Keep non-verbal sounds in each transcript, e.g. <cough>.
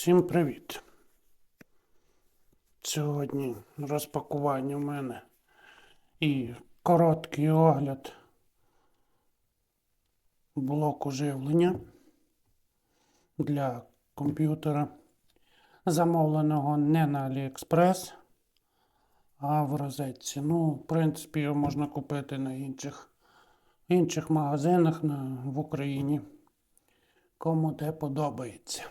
Всім привіт! Сьогодні розпакування в мене і короткий огляд блоку живлення для комп'ютера, замовленого не на AliExpress, а в розетці. Ну, в принципі, його можна купити на інших, інших магазинах на, в Україні, кому де подобається.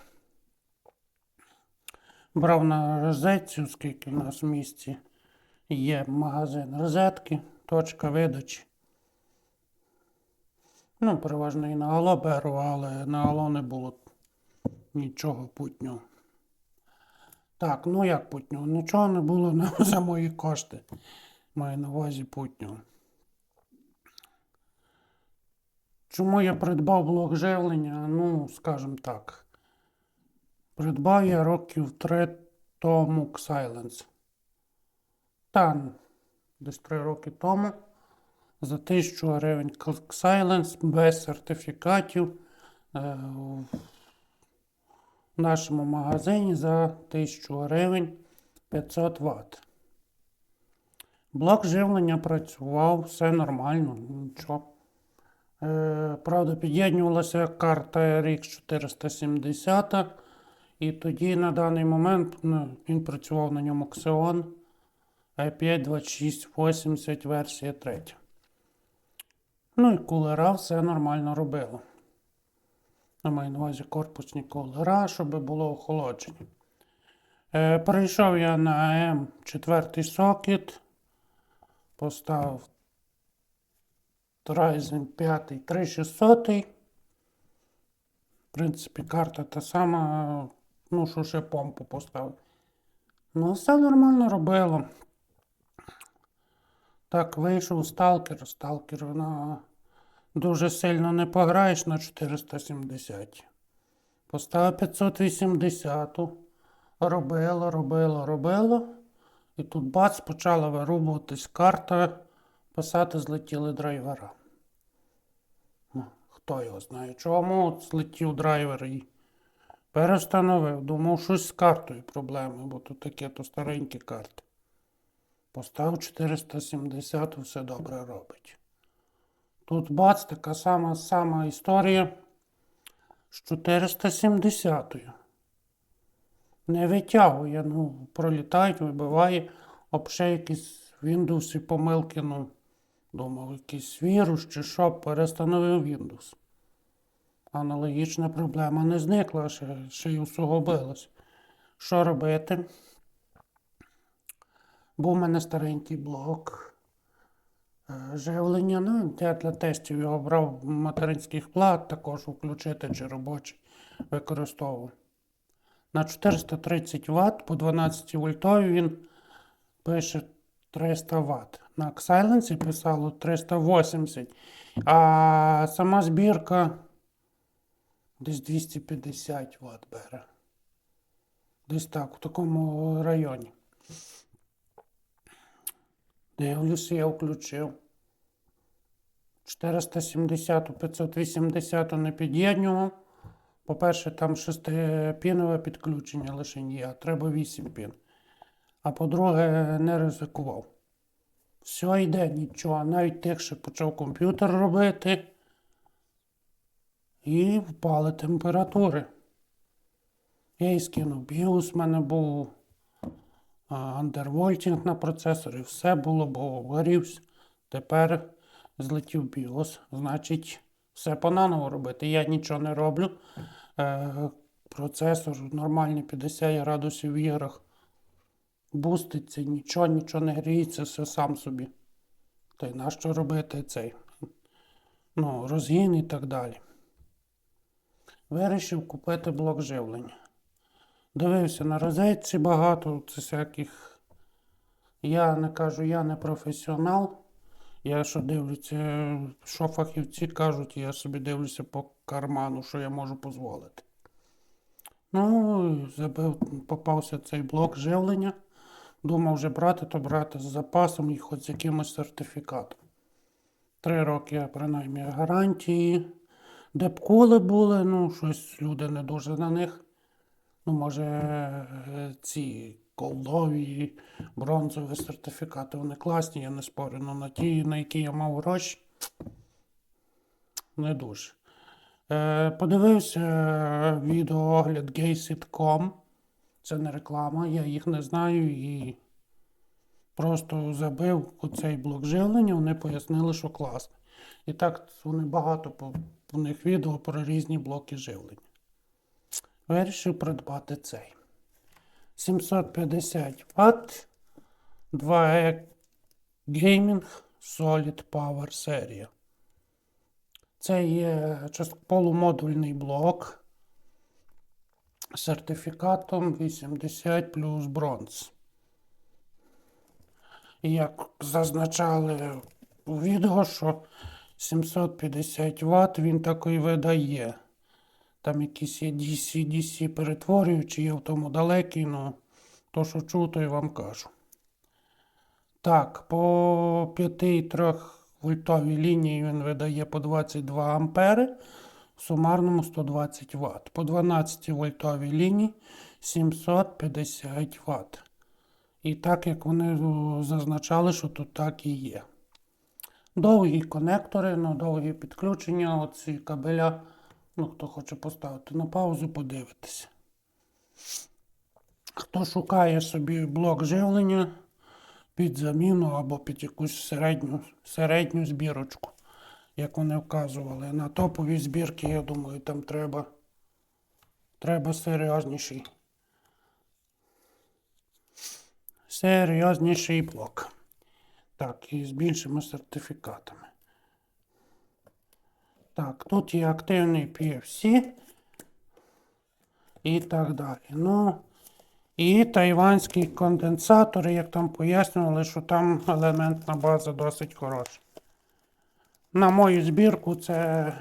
Брав на розетці, оскільки в нас в місті є магазин розетки, точка видачі. Ну, переважно і на Ало беру, але на Ало не було нічого путнього. Так, ну як путнього? Нічого не було на- <laughs> за мої кошти. Маю на увазі путнього. Чому я придбав блок живлення? Ну, скажімо так. Придбав я років три тому Silence. Та, десь три роки тому. За 1000 гривень Silence без сертифікатів е, в нашому магазині за 1000 гривень 500 Вт. Блок живлення працював, все нормально, нічого. Е, правда, під'єднувалася карта RX 470. І тоді на даний момент ну, він працював на ньому Xeon i5 2680 версія 3. Ну і кулера все нормально робило. Я маю на увазі корпусні кулера, щоб було охолодження. Е, перейшов я на М4 сокет, поставив Ryzen 5 3600. В принципі, карта та сама, ну, що ще помпу поставив. Ну, все нормально робило. Так, вийшов сталкер. Сталкер на дуже сильно не пограєш на 470. Поставив 580. Робило, робило, робило. І тут бац, почала вирубуватись карта. Писати злетіли драйвера. Ну, Хто його знає? Чому злетів драйвер і перестановив. Думав, щось з картою проблеми, бо тут таке то старенькі карти. Поставив 470, все добре робить. Тут бац, така сама сама історія з 470. Не витягує, ну, пролітають, вибиває, об ще якісь Windows і помилки, ну, думав, якийсь вірус чи що, перестановив Windows. Аналогічна проблема не зникла, ще, ще й усугубилась. Що робити? Був у мене старенький блок е, живлення. Ну, я для тестів його брав материнських плат, також включити чи робочий використовував. На 430 Вт по 12 вольтові він пише 300 Вт. На Xylence писало 380. А сама збірка десь 250 Вт бере. Десь так, в такому районі. Дивлюся, я включив. 470 580 не під'єднував. По-перше, там шестипінове підключення лише є, а треба 8 пін. А по-друге, не ризикував. Все йде, нічого. Навіть тихше почав комп'ютер робити. І впали температури. Я і скинув BIOS, в мене був а, андервольтінг на процесорі, все було, бо горівся. Тепер злетів BIOS, значить, все по-наново робити. Я нічого не роблю. Е, процесор нормальний 50 градусів в іграх. Буститься, нічого, нічого не гріється, все сам собі. Та й нащо робити цей? Ну, розгін і так далі. Вирішив купити блок живлення. Дивився на розетці багато це всяких. Я не кажу, я не професіонал. Я що дивлюся, що фахівці кажуть, я собі дивлюся по карману, що я можу дозволити. Ну, забив, попався цей блок живлення. Думав вже брати, то брати з запасом і хоч з якимось сертифікатом. Три роки, принаймні, гарантії. Депколи були, ну, щось люди не дуже на них Ну, може, е, ці голдові, бронзові сертифікати, вони класні, я не спорю. Ну, на ті, на які я мав гроші, не дуже. Е, подивився е, відеоогляд Gaysit.com. Це не реклама, я їх не знаю і просто забив у цей блок живлення, вони пояснили, що класно. І так вони багато у них відео про різні блоки живлення. Вирішив придбати цей. 750 Вт 2E Gaming Solid Power серія. Це є полумодульний блок з сертифікатом 80 плюс бронз. І як зазначали у відео, що 750 Вт він такий видає. Там якісь є DC, DC перетворюючі, є в тому далекий, ну то, що чув, то й вам кажу. Так, по 5,3 вольтовій лінії він видає по 22 ампери, в сумарному 120 Вт. По 12 вольтовій лінії 750 Вт. І так як вони зазначали, що тут так і є. Довгі конектори, ну, довгі підключення, оці кабеля. Ну, хто хоче поставити на паузу, подивитися. Хто шукає собі блок живлення під заміну або під якусь середню, середню збірочку, як вони вказували. На топові збірки, я думаю, там треба, треба серйозніший. Серйозніший блок. Так, і з більшими сертифікатами. Так, тут є активний PFC і так далі. Ну, і тайванський конденсатор, як там пояснювали, що там елементна база досить хороша. На мою збірку це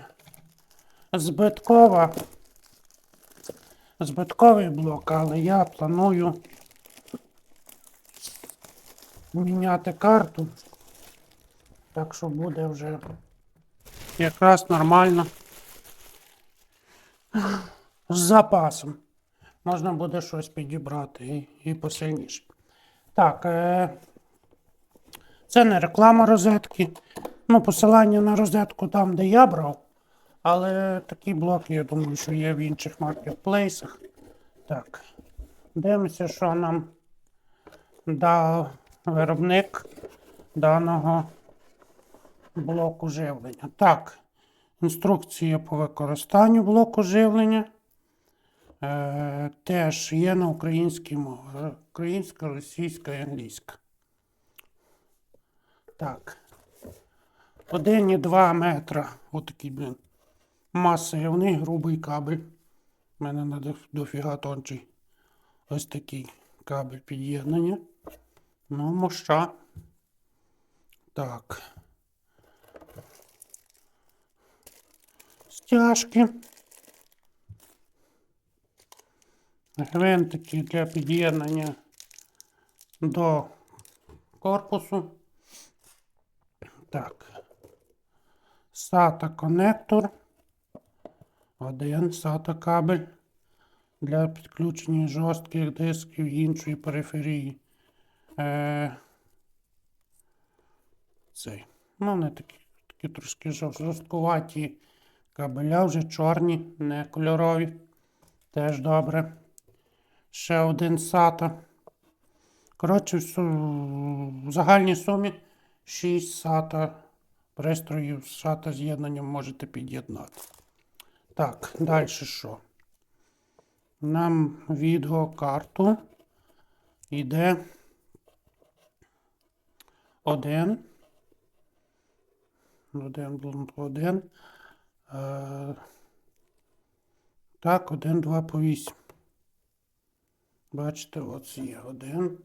збиткова. Збитковий блок, але я планую міняти карту. Так що буде вже якраз нормально. З запасом. Можна буде щось підібрати і, і посильніше. Так, е, це не реклама розетки. Ну, посилання на розетку там, де я брав. Але такі блоки, я думаю, що є в інших маркетплейсах. Так. Дивимося, що нам дав виробник даного блоку живлення. Так, інструкція по використанню блоку живлення. Е, теж є на українській мові. Українська, російська і англійська. Так. 1,2 метра. Отакий, блін. Масивний грубий кабель. У мене дофіга тончий. Ось такий кабель під'єднання. Ну, моща. Так. Стяжки. Гвинтики для під'єднання до корпусу. Так. SATA коннектор. Один SATA кабель для підключення жорстких дисків іншої периферії. Е, цей. Ну, вони такі, такі трошки жор- жорсткуваті кабеля, вже чорні, не кольорові. Теж добре. Ще один SATA. Коротше, в загальній сумі 6 SATA пристроїв з SATA з'єднанням можете під'єднати. Так, далі що? Нам відеокарту йде один. Один, блін, один. Е, так, один, два по вісім. Бачите, ось є один.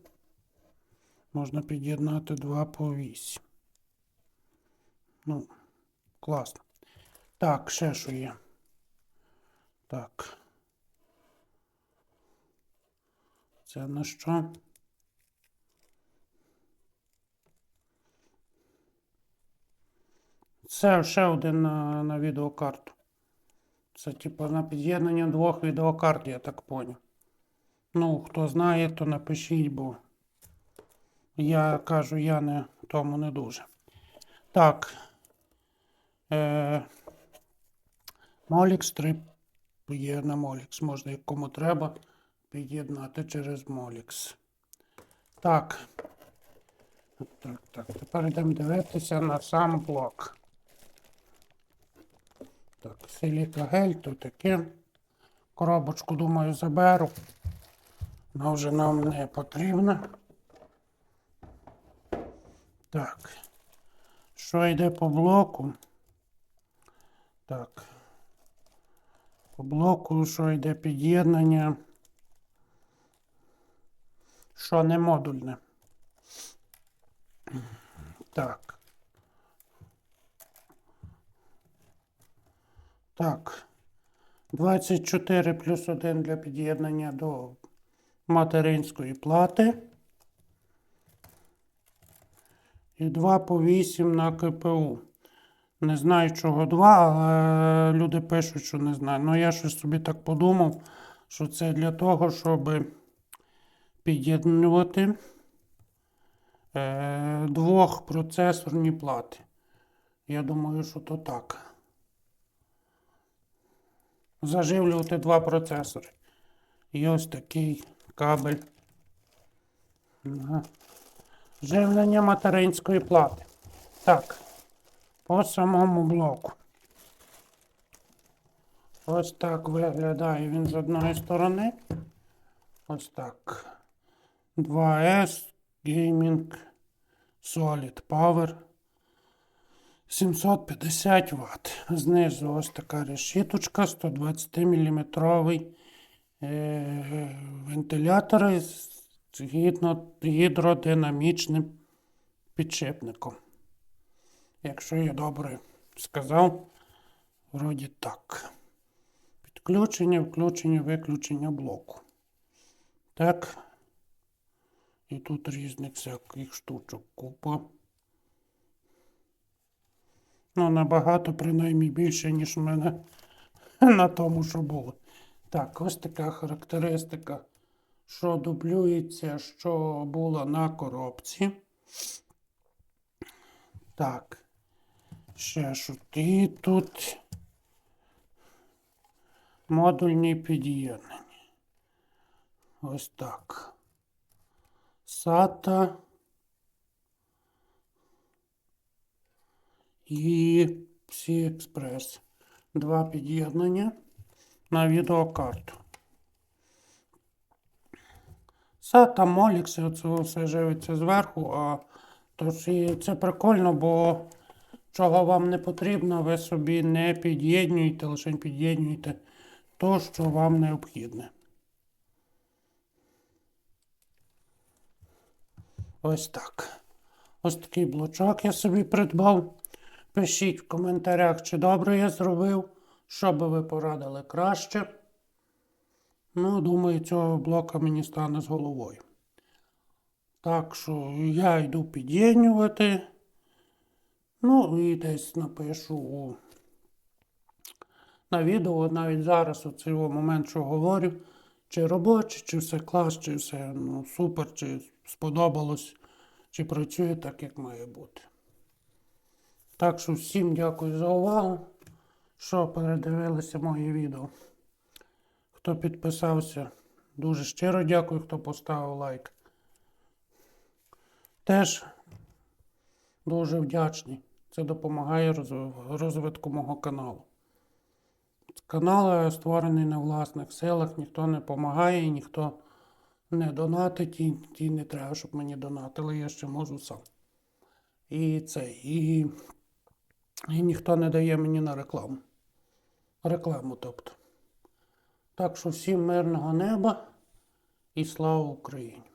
Можна під'єднати два по вісім. Ну, класно. Так, ще що є. Так. Це на що? Це ще один на, на відеокарту. Це типу на під'єднання двох відеокарт, я так поняв. Ну, хто знає, то напишіть, бо я кажу, я не тому не дуже. Так. Е, Молікс 3 є на Молікс. Можна, як кому треба, під'єднати через Молікс. Так. Так, так. Тепер йдемо дивитися на сам блок. Силікагель, то таке. Коробочку, думаю, заберу. Вона вже нам не потрібна. Так. Що йде по блоку? Так. По блоку, що йде під'єднання. Що не модульне. Так. Так. 24 плюс 1 для під'єднання до материнської плати. І 2 по 8 на КПУ. Не знаю, чого 2, але люди пишуть, що не знаю. Ну, я щось собі так подумав, що це для того, щоб під'єднувати е, двохпроцесорні плати. Я думаю, що то так. Заживлювати два процесори. І ось такий кабель. на Живлення материнської плати. Так. По самому блоку. Ось так виглядає він з одної сторони. Ось так. 2S Gaming Solid Power. 750 Вт. Знизу ось така решіточка, 120 мм вентилятор з гідродинамічним підшипником. Якщо я добре сказав, вроді так. Підключення, включення, виключення блоку. Так. І тут різних всяких штучок купа. Ну, набагато, принаймні, більше, ніж в мене <laughs> на тому, що було. Так, ось така характеристика, що дублюється, що було на коробці. Так. Ще що і тут модульні під'єднання. Ось так. SATA і C-Express. Два під'єднання на відеокарту. SATA, Molix, оце все живиться зверху, а тож і це прикольно, бо чого вам не потрібно, ви собі не під'єднуєте, лише під'єднуєте то, що вам необхідне. Ось так. Ось такий блочок я собі придбав. Пишіть в коментарях, чи добре я зробив, що би ви порадили краще. Ну, думаю, цього блока мені стане з головою. Так що я йду під'єднювати. Ну, і десь напишу на відео, навіть зараз, у цей момент, що говорю, чи робоче, чи все клас, чи все ну, супер, чи сподобалось, чи працює так, як має бути. Так що всім дякую за увагу, що передивилися моє відео. Хто підписався, дуже щиро дякую, хто поставив лайк. Теж дуже вдячний. Це допомагає розвитку мого каналу. Канал створений на власних силах, ніхто не допомагає, ніхто не донатить, і, і не треба, щоб мені донатили, я ще можу сам. І це, і, і ніхто не дає мені на рекламу. Рекламу, тобто. Так що всім мирного неба і слава Україні!